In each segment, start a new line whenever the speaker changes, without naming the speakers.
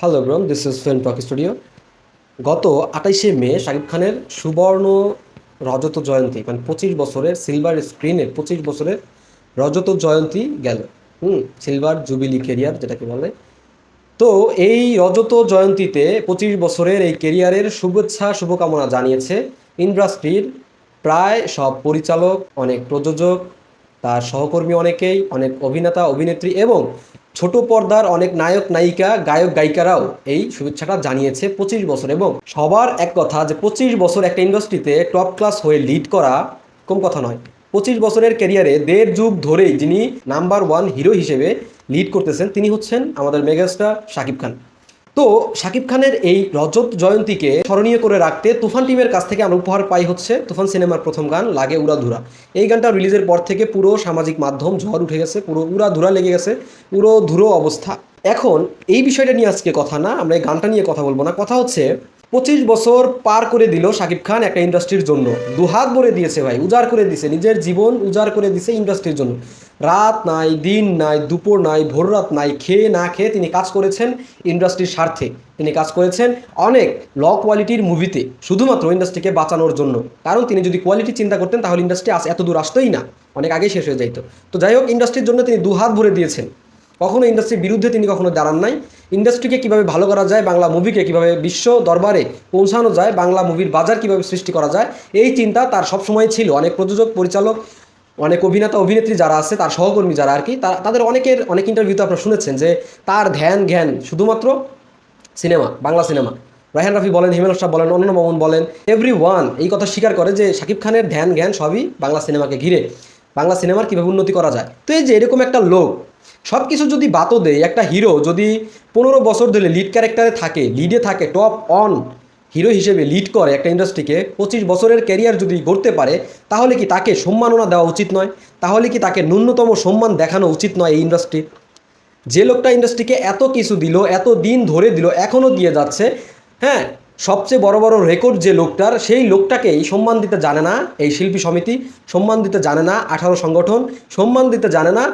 Hello ব্রম this is film talk studio গত আঠাইশে মে শাকিব খানের সুবর্ণ রজত জয়ন্তী মানে পঁচিশ বছরের সিলভার স্ক্রিনের পঁচিশ বছরের রজত জয়ন্তী গেল। হুম সিলভার জুবিলি কেরিয়ার যেটাকে বলে। তো এই রজত জয়ন্তীতে পঁচিশ বছরের এই কেরিয়ারের শুভেচ্ছা, শুভকামনা জানিয়েছে ইন্ডাস্ট্রির প্রায় সব পরিচালক, অনেক প্রযোজক, তার সহকর্মী অনেকেই, অনেক অভিনেতা, অভিনেত্রী এবং ছোট পর্দার অনেক নায়ক, নায়িকা, গায়ক, গায়িকারাও এই শুভেচ্ছাটা জানিয়েছে পঁচিশ বছর। এবং সবার এক কথা যে পঁচিশ বছর একটা ইন্ডাস্ট্রিতে টপ ক্লাস হয়ে লিড করা কম কথা নয়। পঁচিশ বছরের ক্যারিয়ারে দেড় যুগ ধরেই যিনি নাম্বার ওয়ান হিরো হিসেবে লিড করতেছেন, তিনি হচ্ছেন আমাদের মেগাস্টার শাকিব খান। তো শাকিব খানের এই রজত জয়ন্তীকে স্মরণীয় করে রাখতে তুফান টিমের কাছ থেকে আমরা উপহার পাই হচ্ছে তুফান সিনেমার প্রথম গান, লাগে উড়াধুরা এই গানটা রিলিজের পর থেকে পুরো সামাজিক মাধ্যম ঝড় উঠে গেছে, পুরো উড়াধুরা লেগে গেছে, পুরো ধুরো অবস্থা। এখন এই বিষয়টা নিয়ে আজকে কথা না, আমরা এই গানটা নিয়ে কথা বলব না। কথা হচ্ছে, পঁচিশ বছর পার করে দিল শাকিব খান একটা ইন্ডাস্ট্রির জন্য। দুহাত ভরে দিয়েছে ভাই, উজাড় করে দিছে, নিজের জীবন উজাড় করে দিছে ইন্ডাস্ট্রির জন্য। রাত নাই, দিন নাই, দুপুর নাই, ভোর রাত নাই, খেয়ে না খেয়ে তিনি কাজ করেছেন ইন্ডাস্ট্রির স্বার্থে। তিনি কাজ করেছেন অনেক ল কোয়ালিটির মুভিতে, শুধুমাত্র ইন্ডাস্ট্রিকে বাঁচানোর জন্য। কারণ তিনি যদি কোয়ালিটি চিন্তা করতেন, তাহলে ইন্ডাস্ট্রি আস এত দূর আসতোই না। অনেক আগেই শেষ হয়ে যাইতো। তো যাই হোক, ইন্ডাস্ট্রির জন্য তিনি দুহাত ভরে দিয়েছেন। কখনো ইন্ডাস্ট্রির বিরুদ্ধে তিনি কখনো দাঁড়ান নাই। ইন্ডাস্ট্রিকে কীভাবে ভালো করা যায়, বাংলা মুভিকে কীভাবে বিশ্ব দরবারে পৌঁছানো যায়, বাংলা মুভির বাজার কীভাবে সৃষ্টি করা যায়, এই চিন্তা তার সবসময় ছিল। অনেক প্রযোজক, পরিচালক অনেক অভিনেতা, অভিনেত্রী যারা আছে, তার সহকর্মী যারা আর কি তারা তাদের অনেকের, অনেক ইন্টারভিউতে আপনারা শুনেছেন যে তার ধ্যান, জ্ঞান শুধুমাত্র সিনেমা, বাংলা সিনেমা। রায়হান রাফি বলেন, হিমেল শাহ বলেন অন্য মামুন বলেন এভরি ওয়ান এই কথা স্বীকার করে যে শাকিব খানের ধ্যান, জ্ঞান সবই বাংলা সিনেমাকে ঘিরে। বাংলা সিনেমার কীভাবে উন্নতি করা যায়? তো এই যে এরকম একটা লোক সব কিছু যদি বাতও দেয়, একটা হিরো যদি পনেরো বছর ধরে লিড ক্যারেক্টারে থাকে লিডে থাকে টপ অন হিরো হিসেবে লিড করে একটা ইন্ডাস্ট্রিকে পঁচিশ বছরের ক্যারিয়ার যদি গড়তে পারে, তাহলে কি তাকে সম্মাননা দেওয়া উচিত নয়? তাহলে কি তাকে ন্যূনতম সম্মান দেখানো উচিত নয় এই ইন্ডাস্ট্রি যে লোকটা ইন্ডাস্ট্রিকে এত কিছু দিল, এত দিন ধরে দিল এখনও দিয়ে যাচ্ছে হ্যাঁ সবচেয়ে বড় বড় রেকর্ড যে লোকটার, সেই লোকটাকেই সম্মান দিতে জানে না এই শিল্পী সমিতি, সম্মান দিতে জানে না আঠারো সংগঠন, সম্মান দিতে জানে না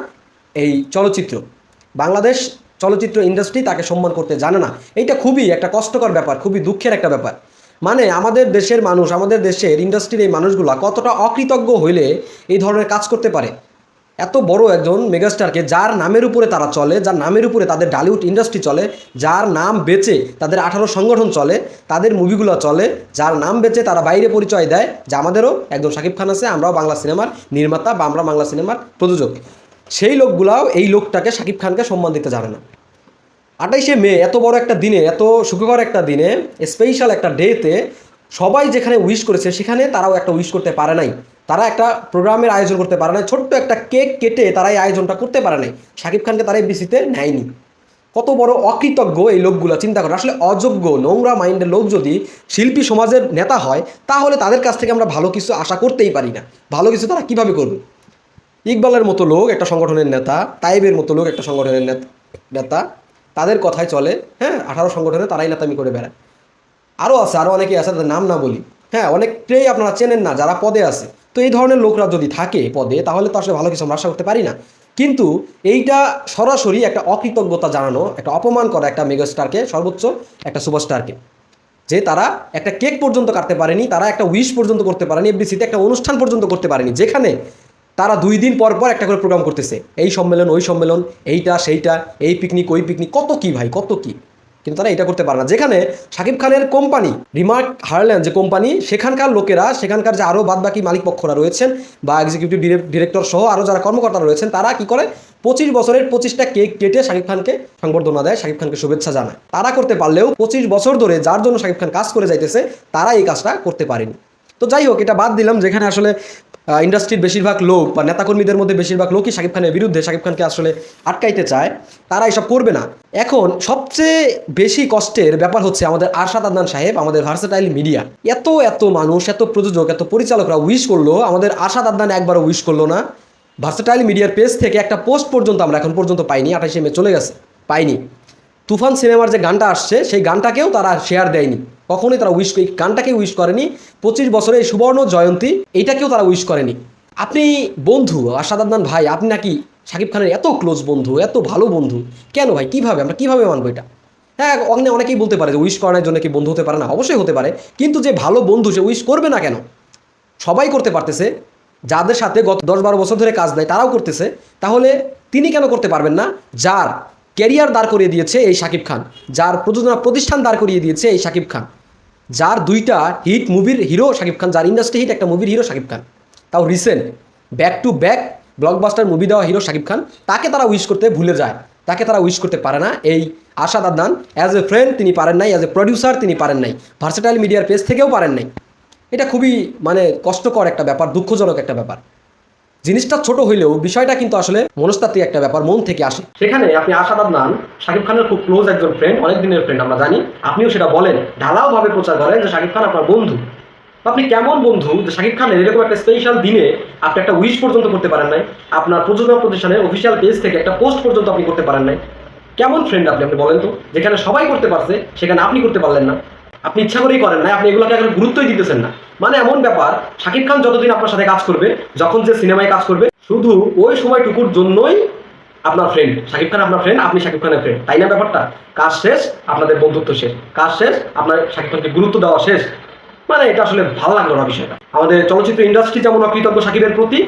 এই চলচ্চিত্র। বাংলাদেশ চলচ্চিত্র ইন্ডাস্ট্রি তাকে সম্মান করতে জানে না। এইটা খুবই একটা কষ্টকর ব্যাপার, খুবই দুঃখের একটা ব্যাপার। মানে আমাদের দেশের মানুষ, আমাদের দেশের ইন্ডাস্ট্রির এই মানুষগুলা কতটা অকৃতজ্ঞ হইলে এই ধরনের কাজ করতে পারে? এত বড় একজন মেগাস্টারকে যার নামের উপরে তারা চলে, যার নামের উপরে তাদের ডালিউড ইন্ডাস্ট্রি চলে, যার নাম বেচে তাদের আঠারো সংগঠন চলে, তাদের মুভিগুলো চলে, যার নাম বেচে তারা বাইরে পরিচয় দেয়, যে আমাদেরও একজন শাকিব খান আছে, আমরাও বাংলা সিনেমার নির্মাতা বা আমরা বাংলা সিনেমার প্রযোজক। সেই লোকগুলাও এই লোকটাকে শাকিব খানকে সম্মান দিতে জানে না। আঠাইশে মে, এত বড় একটা দিনে, এত সুখকর একটা দিনে স্পেশাল একটা ডেতে সবাই যেখানে উইশ করেছে, সেখানে তারাও একটা উইশ করতে পারে নাই। তারা একটা প্রোগ্রামের আয়োজন করতে পারে নাই। ছোট্ট একটা কেক কেটে তারা এই আয়োজনটা করতে পারে নাই। শাকিব খানকে তারা এই বিসিতে নেয়নি। কত বড় অকৃতজ্ঞ এই লোকগুলো, চিন্তা করে। আসলে অযোগ্য, নোংরা মাইন্ডের লোক যদি শিল্পী সমাজের নেতা হয়, তাহলে তাদের কাছ থেকে আমরা ভালো কিছু আশা করতেই পারি না। ভালো কিছু তারা কীভাবে করবে? ইকবালের মতো লোক একটা সংগঠনের নেতা, তাইবের মতো লোক একটা সংগঠনের নেতা তাদের কথায় চলে হ্যাঁ আঠারো সংগঠনে তারাই নেতামি করে বেড়ায়। আরও আছে আরও অনেকে আছে, তাদের নাম না বলি। হ্যাঁ অনেকটাই আপনারা চেনেন না, যারা পদে আছে। তো এই ধরনের লোকরা যদি থাকে পদে, তাহলে তো আসলে ভালো কিছু আমরা আশা করতে পারি না। কিন্তু এইটা সরাসরি একটা অকৃতজ্ঞতা জানানো, একটা অপমান করা একটা মেগাস্টারকে, সর্বোচ্চ একটা সুপারস্টারকে। যে তারা একটা কেক পর্যন্ত কাটতে পারেনি, তারা একটা উইশ পর্যন্ত করতে পারেনি এফবিসিতে একটা অনুষ্ঠান পর্যন্ত করতে পারেনি, যেখানে তারা দুই দিন পর পর একটা করে প্রোগ্রাম করতেছে। এই সম্মেলন, ওই সম্মেলন, এইটা, সেইটা, এই পিকনিক ওই পিকনিক কত কি ভাই, কত কি? কিন্তু তারা এটা করতে পারে না। যেখানে শাকিব খানের কোম্পানি রিমার্ক হারল্যান্ড যে কোম্পানি সেখানকার লোকেরা, সেখানকার যে আরও বাদবাকি মালিক পক্ষরা রয়েছেন বা এক্সিকিউটিভ ডিরেক্টর সহ আরও যারা কর্মকর্তারা রয়েছেন, তারা কি করে? পঁচিশ বছরের পঁচিশটা কেক কেটে শাকিব খানকে সংবর্ধনা দেয় শাকিব খানকে শুভেচ্ছা জানায়। তারা করতে পারলেও পঁচিশ বছর ধরে যার জন্য শাকিব খান কাজ করে যাইতেছে, তারা এই কাজটা করতে পারেনি। তো যাই হোক, এটা বাদ দিলাম, যেখানে আসলে ইন্ডাস্ট্রির বেশিরভাগ লোক বা নেতাকর্মীদের মধ্যে বেশিরভাগ লোকই শাকিব খানের বিরুদ্ধে শাকিব খানকে আসলে আটকাইতে চায়। তারা এসব করবে না। এখন সবচেয়ে বেশি কষ্টের ব্যাপার হচ্ছে আমাদের আরশাদ আদনান সাহেব, আমাদের ভার্সাটাইল মিডিয়া এত এত মানুষ, এত প্রযোজক, এত পরিচালকরা উইশ করল, আমাদের আরশাদ আদনান একবারও উইশ করল না। ভার্সাটাইল মিডিয়ার পেজ থেকে একটা পোস্ট পর্যন্ত আমরা এখন পর্যন্ত পাইনি, আঠাশে মে চলে গেছে, পাইনি। তুফান সিনেমার যে গানটা আসছে, সেই গানটাকেও তারা শেয়ার দেয়নি। কখনোই তারা উইশ এই গানটাকে উইশ করেনি। পঁচিশ বছরের এই সুবর্ণ জয়ন্তী এইটাকেও তারা উইশ করেনি। আপনি বন্ধু আসাদ আদনান ভাই, আপনি নাকি শাকিব খানের এত ক্লোজ বন্ধু, এত ভালো বন্ধু। কেন ভাই? কীভাবে? আমরা কীভাবে মানবো এটা? হ্যাঁ অনেক অনেকেই বলতে পারে যে উইশ করার জন্য কি বন্ধু হতে পারে না। অবশ্যই হতে পারে। কিন্তু যে ভালো বন্ধু সে উইশ করবে না কেন? সবাই করতে পারতেছে। যাদের সাথে গত দশ বারো বছর ধরে কাজ নেয় তারাও করতেছে। তাহলে তিনি কেন করতে পারবেন না? যার ক্যারিয়ার দাঁড় করিয়ে দিয়েছে এই শাকিব খান। যার প্রযোজনা প্রতিষ্ঠান দাঁড় করিয়ে দিয়েছে এই শাকিব খান। যার দুইটা হিট মুভির হিরো শাকিব খান, যার ইন্ডাস্ট্রি হিট একটা মুভির হিরো শাকিব খান। তাও recent back to back blockbuster movie দেওয়া হিরো শাকিব খান, তাকে তারা উইশ করতে ভুলে যায়। তাকে তারা উইশ করতে পারে না। এই Ashad Adnan as a friend তিনি পারেন নাই অ্যাজ এ প্রডিউসার তিনি পারেন নাই। ভার্সেটাইল মিডিয়ার পেজ থেকেও পারেন নাই। এটা খুবই মানে কষ্টকর একটা ব্যাপার, দুঃখজনক একটা ব্যাপার। জিনিসটা ছোট হইলেও বিষয়টা কিন্তু আসলে মনস্তাত্ত্বিক একটা ব্যাপার, মন থেকে আসে। সেখানে আপনি আশাদ আদনান, শাকিব খানের খুব ক্লোজ একজন ফ্রেন্ড অনেক দিনের ফ্রেন্ড আমরা জানি। আপনিও সেটা বলেন, ঢালাওভাবে প্রচার করেন যে শাকিব খান আপনার বন্ধু। আপনি কেমন বন্ধু যে শাকিব খানের এরকম একটা স্পেশাল দিনে আপনি একটা উইশ পর্যন্ত করতে পারেন নাই? আপনার প্রযোজনা প্রতিষ্ঠানের অফিসিয়াল পেজ থেকে একটা পোস্ট পর্যন্ত আপনি করতে পারেন নাই। কেমন ফ্রেন্ড আপনি আপনি বলেন তো? যেখানে সবাই করতে পারছে, সেখানে আপনি করতে পারলেন না। আপনি ইচ্ছা করেই করেন না আপনি এগুলোকে এখন গুরুত্বই দিতেছেন না। মানে এমন ব্যাপার, শাকিব খান যতদিন আপনার সাথে কাজ করবে, যখন যে সিনেমায় কাজ করবে, শুধু ওই সময়টুকুর জন্যই আপনার ফ্রেন্ড শাকিব খান আপনার ফ্রেন্ড আপনি শাকিব খানের ফ্রেন্ড তাই না ব্যাপারটা? কাজ শেষ, আপনাদের বন্ধুত্ব শেষ। কাজ শেষ, আপনার শাকিব খানকে গুরুত্ব দেওয়া শেষ। মানে এটা আসলে ভালো লাগল না বিষয়টা। আমাদের চলচ্চিত্র ইন্ডাস্ট্রি যেমন অকৃতজ্ঞ শাকিবের প্রতি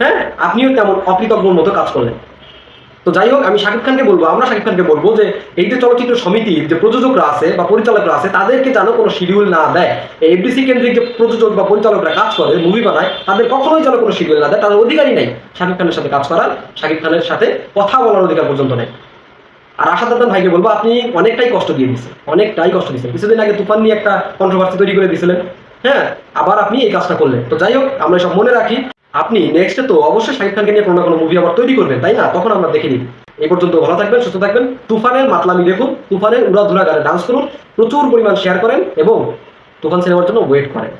হ্যাঁ আপনিও তেমন অকৃতজ্ঞর মতো কাজ করলেন। তো যাই হোক, আমি শাকিব খানকে বলব, আমরা শাকিব খানকে বলব যে এই যে চলচ্চিত্র সমিতির যে প্রযোজকরা আছে বা পরিচালকরা আছে, তাদেরকে যেন কোনো শিডিউল না দেয়। এই এফডিসি কেন্দ্রিক যে প্রযোজক বা পরিচালকরা কাজ করে মুভি বানায়, তাদের কখনোই যেন কোনো শিডিউল না দেয়। তাদের অধিকারই নেই শাকিব খানের সাথে কাজ করার, শাকিব খানের সাথে কথা বলার অধিকার পর্যন্ত নেই। আর আশা আদনান ভাইকে বলব, আপনি অনেকটাই কষ্ট দিয়ে দিচ্ছেন অনেকটাই কষ্ট দিচ্ছেন কিছুদিন আগে তুফান নিয়ে একটা কন্ট্রোভার্সি তৈরি করে দিয়েছিলেন। হ্যাঁ আবার আপনি এই কাজটা করলেন। তো যাই হোক, আমরা সব মনে রাখি। আপনি নেক্সটে তো অবশ্যই শাহিদ খানকে নিয়ে কোনো না কোনো মুভি আবার তৈরি করবেন, তাই না? তখন আমরা দেখে নিই এই পর্যন্ত ভালো থাকবেন, সুস্থ থাকবেন। তুফানের মাতলামি দেখুন, তুফানের উড়াধুরা গানে ডান্স করুন, প্রচুর পরিমাণ শেয়ার করেন এবং তুফান সিনেমার জন্য ওয়েট করেন।